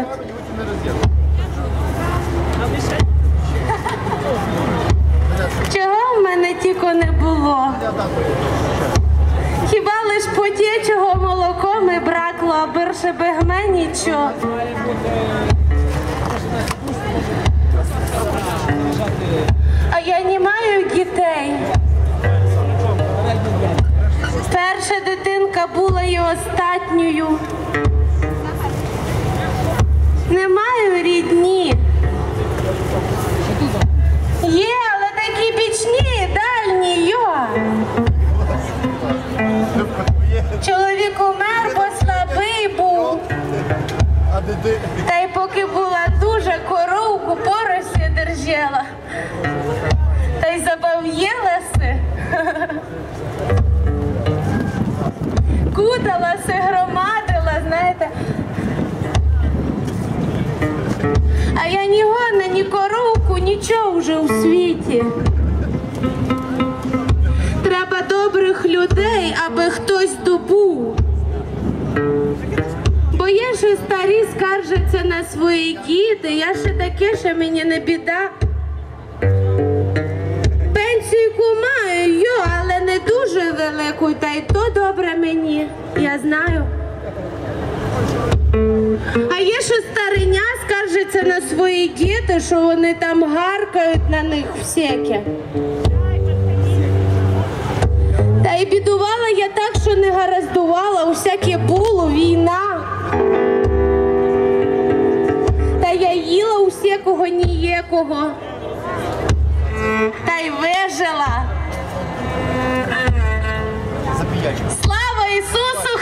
знают. Чого в мене тільки не було? Хіба лиш потєчого молоком і бракло, а більше бегме нічого. А я не маю дітей. Перша дитинка була і остатньою. Не маю рідні. Є, але такі бічні, дальні, йо. Чоловік умер, бо слабий був. Та й поки була нічого вже у світі. Треба добрих людей, аби хтось добув. Бо є ще старі скаржаться на свої діти, я ще таке, що мені не біда. Пенсійку маю, але не дуже велику, та й то добре мені, я знаю. А є ще стариня скаржиться на свої діти, що вони там гаркають на них всяке. Та й бідувала я так, що не гараздувала, усяке було, війна. Та я їла усякого ніякого. Та й вижила. Слава Ісусу